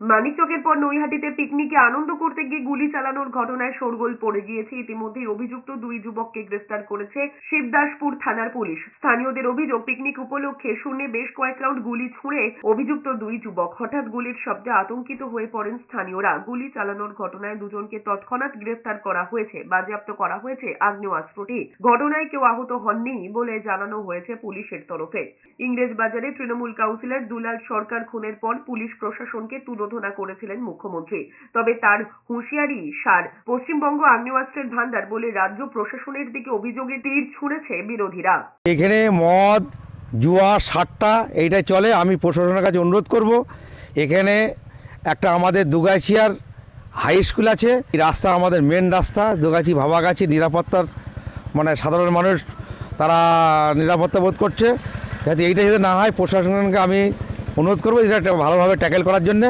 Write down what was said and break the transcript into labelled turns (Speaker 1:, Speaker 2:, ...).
Speaker 1: মানিকচকের পর নৈহাটিতে পিকনিকে আনন্দ করতে গিয়ে গুলি চালানোর ঘটনায় শোরগোল পড়ে গিয়েছে। ইতিমধ্যেই অভিযুক্ত দুই যুবককে গ্রেফতার করেছে শিবদাসপুর থানার পুলিশ। স্থানীয়দের অভিযোগ, পিকনিক উপলক্ষে শূন্যে বেশ কয়েক রাউন্ড গুলি ছুঁড়ে অভিযুক্ত দুই যুবক হঠাৎ গুলির শব্দে আতঙ্কিত হয়ে পড়েন স্থানীয়রা। গুলি চালানোর ঘটনায় দুজনকে তৎক্ষণাৎ গ্রেফতার করা হয়েছে, বাজেয়াপ্ত করা হয়েছে আগ্নেয়াস্ত্রটি। ঘটনায় কেউ আহত হননি বলে জানানো হয়েছে পুলিশের তরফে। ইংরেজ বাজারে তৃণমূল কাউন্সিলর দুলাল সরকার খুনের পর পুলিশ প্রশাসনকে তুলোধনা করেছিলেন মুখ্যমন্ত্রী। তবে তার হুঁশিয়ারি সার পশ্চিমবঙ্গ আগ্নেয়াস্ত্রের ভান্ডার বলে রাজ্য প্রশাসনের দিকে অভিযোগে তীর ছুঁড়েছে বিরোধীরা।
Speaker 2: এখানে মদ, জুয়া সাতটা এইটাই চলে। আমি প্রশাসনের কাছে অনুরোধ করব, এখানে একটা আমাদের দুগাছিয়ার হাই স্কুল আছে। রাস্তা আমাদের মেন রাস্তা, দুগাছি ভাবাগাছি নিরাপত্তার মানে সাধারণ মানুষ তারা নিরাপত্তা বোধ করছে। যাতে এইটা যাতে না হয়, প্রশাসনকে আমি অনুরোধ করব, এটা ভালোভাবে ট্যাকেল করার জন্যে।